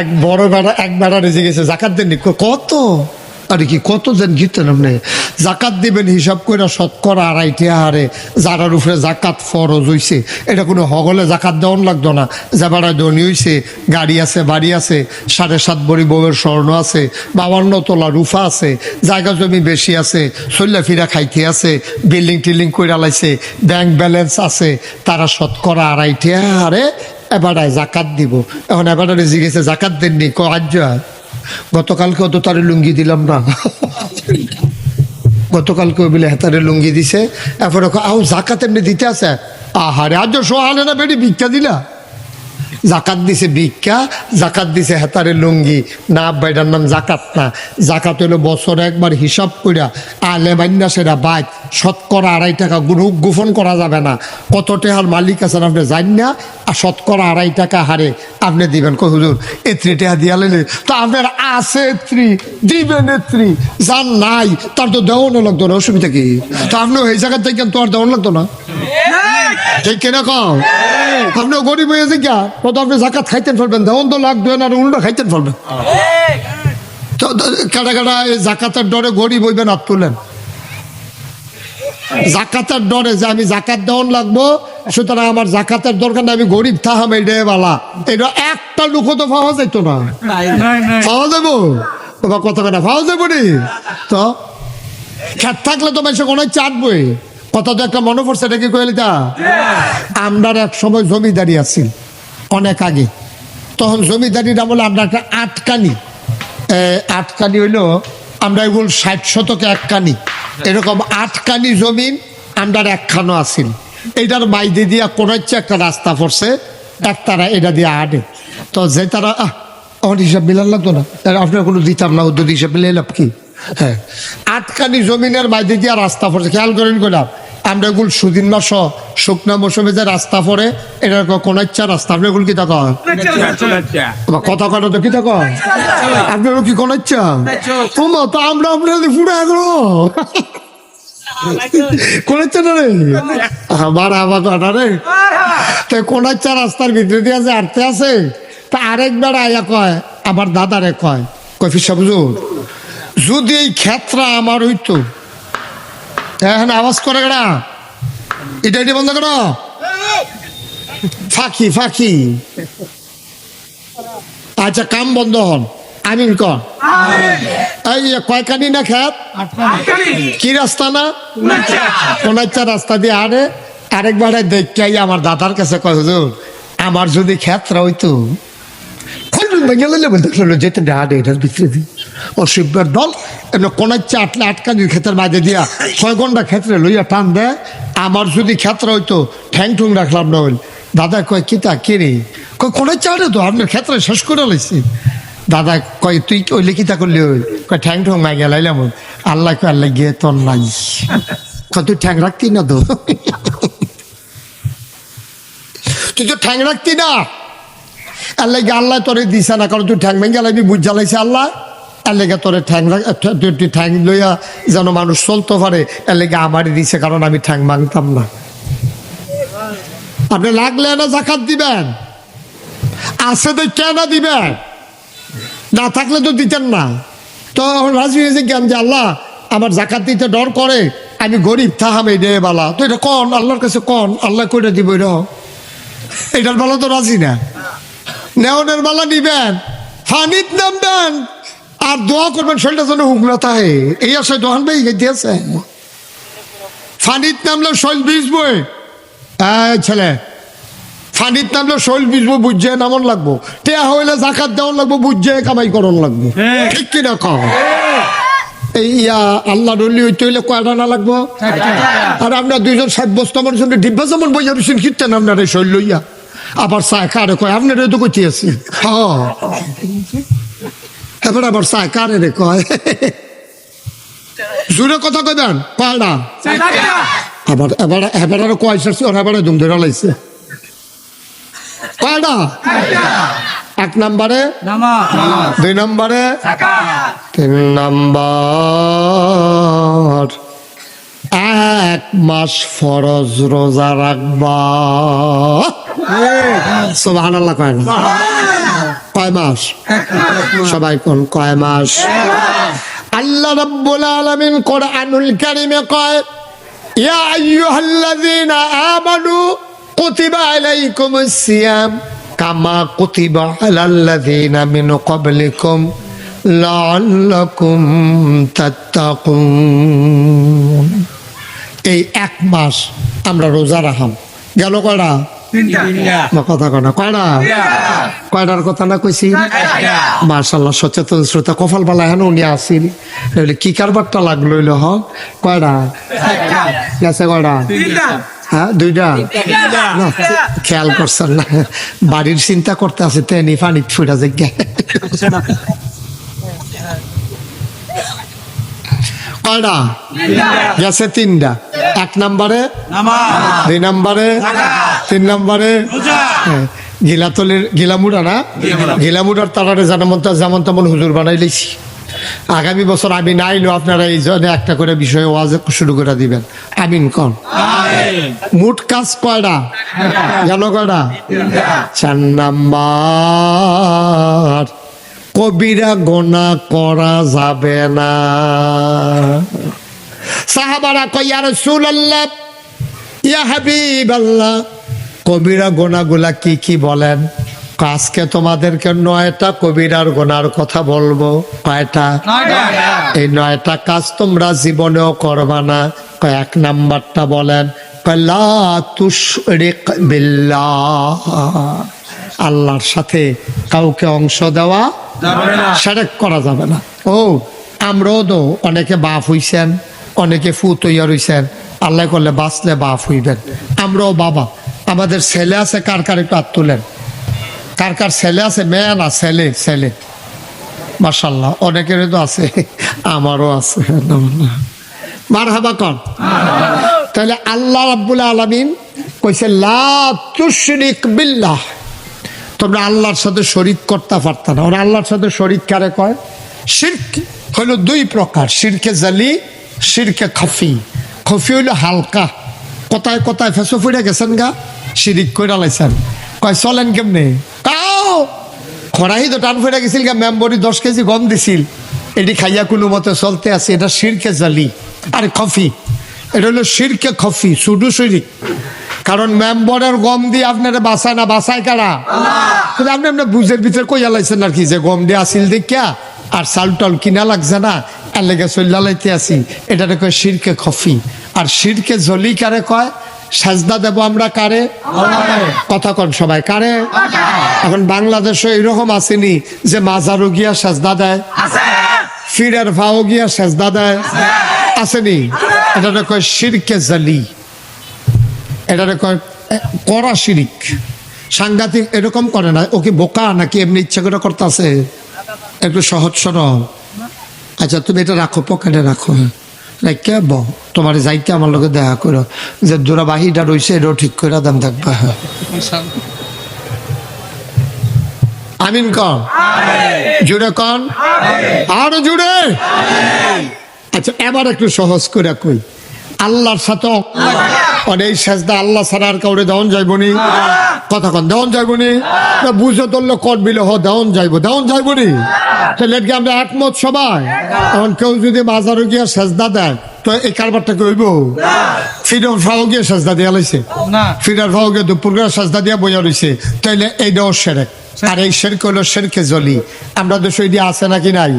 এক বড় বেড়া, এক বেড়া রেজে গেছে, জাকাত দেননি। কত? আরে কি, কত দেন গিতেন আপনি? জাকাত দিবেন, হিসাব করে শতকরা আড়াইটি হারে, যারার উপরে জাকাত ফরজ হইছে। এটা কোনো হগলে জাকাত দেওয়ান লাগতো না। যে বেড়া ধনী হইছে, গাড়ি আছে, বাড়ি আছে, সাড়ে সাত বড়ি বউয়ের স্বর্ণ আছে, বাবান্ন তোলা রুফা আছে, জায়গা জমি বেশি আছে চল্লা ফিরা খাইতে আছে, বিল্ডিং টিল্ডিং করে আলাইছে ব্যাংক ব্যালেন্স আছে, তারা শতকরা আড়াইটি হারে এবারে জাকাত দিব। এখন এবারে জিজ্ঞেসে জাকাত দেননি, ক আজ গতকালকে অত তারে লুঙ্গি দিলাম না। গতকালকে বলে হেতারে লুঙ্গি দিছে। এরপরে আহ জাকাত এমনি দিতে আছে? আহারে আজ সোহালে না বেড়ি ভিক্ষা দিলা? জাকাত দিছে ভিক্ষা, জাকাত দিছে হেতারে লুঙ্গি। না বাইটার নাম জাকাত না। জাকাত হলো বছরে একবার হিসাব কইরা আলে বান্যা সেরা বাইক শতকরা আড়াই টাকা গোপন করা যাবে না। কত টাকার মালিক আছেন আপনি জান না? আর শতকরা আড়াই টাকা হারে আপনি দিবেন। কই হুজুর, এত্রি টাকা দিয়া লেলে তো আপনার আছে এত্রি, দিবেন এত্রি। যার নাই, তার তো দেওয়ানো লাগতো না। অসুবিধা কি? তো আপনি এই জায়গা থেকে তো আর দেওয়ান লাগতো না। ঠিক কিনা কম আপনি গরিব হয়েছে কি কত আপনি জাকাত খাইতেন ফেলবেন। দেওয়ান তো না আর উল্টা খাইতেন ফেলবেন। কাটা কাটা এই জাকাতের ডরে গরিব হইবেন তুলেন। জাকাতের ডরে যে আমি জাকাত দেওয়ান লাগবো সুতরাং আমার জাকাতের দরকার না আমি গরিব থাহাম এই বালা। এটা একটা লুকো তো পাওয়া যাইতো না। পাওয়া যাব তোমার কত কথা পাওয়া যাব নি? তো খ্যাত থাকলে তো বেশি কোনো চাটবই কথা তো একটা মনে পড়ছে, এটা কি কইলি তা আমরার এক সময় জমিদারি আছিল, অনেক আগে। তখন জমিদারির আমলে আমরা একটা আটকানি। আটকানি হইল, আমরা এগুলো ষাট শতকে এককানি। এরকম আটকানি জমিন আমরার একখানো আছিল। এইটার বাইদে দিয়া কোনো একটা রাস্তা পড়ছে, এক তারা এটা দিয়ে আটে। তো যে তারা, আহ, আমার হিসাব মিলান লাগতো না। আপনার কোনো দিতাম না, উদ্যোগ হিসাব মিলে লাভ কি? হ্যাঁ। আটকানি জমিনের বাইরে দিয়া রাস্তা পড়ছে, খেয়াল করেন কইলাম। আমরা এগুলো সুদিন মাস শুকনা মৌসুমে যে রাস্তা পড়ে এটা কোন ইচ্ছা রাস্তা? আপনি এগুলো কি আবার কথা কথা তো কি কয়? আপনার কি কোন ইচ্ছা? তোমা তো আমরা আপনার পুরো না রে? আমার আমার কথা রে। তো কোনাইচ্ছা রাস্তার ভিতরে দিয়ে যে আটতে আছে তা আরেকবার আয়া কয় আমার দাদারে কয়। কয় ফিসা বুঝুন যদি এই ক্ষেত্রা আমার হইতো হ্যাঁ আওয়াজ করে গেড়া। এটা এটি বন্ধ করো? ফাঁকি ফাঁকি। আচ্ছা কাম বন্ধ হন। আমিন কর এই কয়কানি না খেত? কি রাস্তা না? কোন একটা রাস্তা দিয়ে আরে, আরেকবার দেখতে আই আমার দাদার কাছে কয়, হুজুর, আমার যদি ক্ষেত্র হইতো যেতে ডাহাটে এটার ভিতরে দিই অসুবিধার দল এমনি কোন ইচ্ছা আটলে আটকা দিয়ে ক্ষেতের মাঝে দিয়া ছয় ঘণ্টা ক্ষেত্রে লইয়া টান দেয় আমার যদি ক্ষেত্র হইতো ঠ্যাং ঠুং রাখলাম না হইল দাদা কয় কিতা কে রে কয় কোন আরে তো আপনার ক্ষেত্রে শেষ করে লাইছি দাদা কয় তুই ওই লিখিতা করলি ওই কয় ঠ্যাং ঠুং মাই গেলাইলাম আল্লাহ কয় আল্লাহ গিয়ে তোর নাই কয় তুই ঠ্যাং রাখতি না তো তুই তো ঠ্যাং রাখতি না আল্লাহ আল্লাহ তোরে দিছে না কারণ তুই ঠ্যাং ভেঙে লাইবি বুঝ জ্বালাইছে আল্লাহ এলেগে তোরে ঠ্যাং দুটি ঠ্যাং লইয়া যেন মানুষ চলতে পারে এলেগে আমারই দিছে, কারণ আমি ঠ্যাং ভাঙতাম না। আপনি লাগলে না জাকাত দিবেন, আছে তো কেন দিবেন, না থাকলে তো দিতেন না। তো এখন রাজি হয়েছে জ্ঞান যে আল্লাহ আমার জাকাত দিতে ডর করে, আমি গরিব থাহাম এই বালা। তো এটা কন? আল্লাহর কাছে কন? আল্লাহ কইটা দিব এটা এটার বেলা তো রাজি না। নেওনের বেলা নিবেন ফানিত নামবেন আর দোয়া করবেন শরীরটা যেন হুকনা থাকে এই আসে দোকান ভাই দিয়েছে। ফানিত নামলে শৈল বীজবই এই ছেলে ফানিত নামলে শৈল বীজবো বুঝছে নামন লাগবো। টেয়া হইলে জাকাত দেওয়ান লাগবো বুঝছে কামাই করন লাগবো। ঠিক কিনা কম এই ইয়া আল্লাহ রলি হইতে হইলে কয়টা না লাগবো? আর আমরা দুইজন ষাট বস্তু আমার সঙ্গে ডিব্বা যেমন বইয়া রুসিন কীর্তেন আপনার এই শৈল লইয়া। আবার চায় কারে কয় আপনার তো কইতে আছি। হ্যাঁ এবার আবার চায় কারে রে কয়? জোরে কথা কইবেন কয় না? আবার এবার এবার আরও কয় সারছি ওর এবারে দুম ধরে লাইছে। কয় না? এক নম্বরে? দুই নম্বরে? তিন নম্বর। এক মাস ফরজ রোজা রাখবা। সোবাহান আল্লাহ কয় না? কয় মাস? সবাই কোন কয় মাস? আল্লাহ রাব্বুল আলামিন কোরআনুল কারীমে কয়, ইয়া আইয়ুহাল্লাযীনা আমানু কুতিবা আলাইকুমুস সিয়াম, কামা কুতিবা আলাল্লাযীনা মিন ক্বাবলিকুম লাআল্লাকুম তাত্তাকুন। এই এক মাস আমরা রোজা রাখাম। গেল কয়টা? কথা কয় না কয়টা কয়টার কথা না কইছি? মার্শাল্লাহ সচেতন শ্রোতা বালা হেন উনি আসিল বলে কি কারবারটা লাগল হইল হ? কয়টা গেছে কয়টা হ্যাঁ দুইটা? খেয়াল করছেন না। বাড়ির চিন্তা করতে আছে তেনি পানি ফুটা জায়গা কয়টা গেছে তিনটা। এক নম্বরে? দুই নম্বরে? তিন নম্বরে? হ্যাঁ, গিলাতলের গিলামুড়া না? গিলামুড়ার তারারে জানা মতো যেমন তেমন হুজুর বানাই লইছি আগামী বছর আমি না এলেও আপনারা এই জন্য একটা করে বিষয়ে ওয়াজ শুরু করে দিবেন। আমিন কন। মোট কাজ কয়টা? গেল কয়টা? চার নাম্বার। কবিরা গোনা করা যাবে না। সাহাবারা কইয়া রসুল আল্লাহ ইয়া হাবিব আল্লাহ কবিরা গোনাগুলা কি কি বলেন? আজকে তোমাদেরকে নয়টা কবিরার গোনার কথা বলব। কয়টা? এই নয়টা কাজ তোমরা জীবনেও করবা না। কয় এক নাম্বারটা বলেন আল্লাহর সাথে কাউকে অংশ দেওয়া সেরেক করা যাবে না। ও, আমরাও তো অনেকে বাপ হইছেন, অনেকে ফু তৈয়ার হইছেন আল্লাহ করলে বাঁচলে বাপ হইবেন। আমরাও বাবা। আমাদের ছেলে আছে, কার কার একটু হাত তুলেন? কার কার ছেলে আছে? মেয়ে না ছেলে ছেলে। মার্শাল্লাহ অনেকের তো আছে, আমারও আছে। মার হাবা কন তাহলে আল্লাহ রাব্বুল আলামিন কইছে, লা তুশরিক বিল্লাহ। তোমরা আল্লাহর সাথে শরিক করতে পারত না। ওরা আল্লাহর সাথে শরিক কারে কয়? শির্ক হইল দুই প্রকার, শিরকে জালি, শিরকে খফি। খফি হইল হালকা। কোথায় কোথায় ফেসো ফুটে গেছেন গা? শিরিক কইরা লাইছেন। কয়, চলেন কেমনে? কাও! খরাহি তো টান ফুটে গেছিল গা, মেম্বরি দশ কেজি গম দিছিল। এটি খাইয়া কোনো মতে চলতে আছে, এটা শিরকে জালি আরে খফি। এটা হলো শিরকে খফি সুডু শিরিক। কারণ মেম্বরের গম দিয়ে আপনারা বাসায় না বাসায় কারা? কিন্তু আপনি আপনার বুঝের ভিতরে কইয়া লাইছেন আর কি যে গম দিয়ে আসিল দেখিয়া আর চাল টাল কিনা লাগছে না? এর লেগে চল্লা লাইতে আসি এটাতে কয় শিরকে খফি। আর শিরকে জলি কারে কয়? সাজদা দেব আমরা কারে? কথা কন সবাই কারে? এখন বাংলাদেশে এরকম আসেনি যে মাজারও গিয়া সাজদা দেয়। ফিরের ভাও গিয়া সাজদা দেয়। আসেনি। এটাতে কয় শিরকে জালি এটারে কয় কড়া শিরিক। সাংঘাতিক এরকম করে না ওকে বোকা নাকি এমনি ইচ্ছা করে করতেছে? একটু সহজ সরল। আচ্ছা তুমি এটা রাখো, পকেটে রাখো। কে ব, তোমার যাইতে আমার লোকে দেখা করো। যে দূরা বাহিটা রয়েছে এটাও ঠিক করে দাম থাকবা আমিন কন? জুড়ে কন? আরও জুড়ে? আচ্ছা এবার একটু সহজ করে কই। আল্লাহর সাথে অনেক সেজদা আল্লাহ ছাড়া আর কাউরে দেওয়ান যাইবনি কথা কন দেওয়ান যাইবনি না? বুঝে ধরলে কট বিলে হ দেওয়ান যাইবো দেওয়ান যাইবনি তাহলে এদিকে আমরা একমত সবাই। এখন কেউ যদি বাজারে গিয়ে সেজদা দেয় তো এই কারবারটা কইব ফিরর ফাও গিয়ে সেজদা দিয়া লাইছে? ফিরার ফাও গিয়ে দুপুর করে সেজদা দিয়া বইয়া রইছে তাইলে এইটাও সেরেক। আর এই শেরক হলো শেরকে জলি। আমরা দেশে দিয়ে আছে নাকি নাই?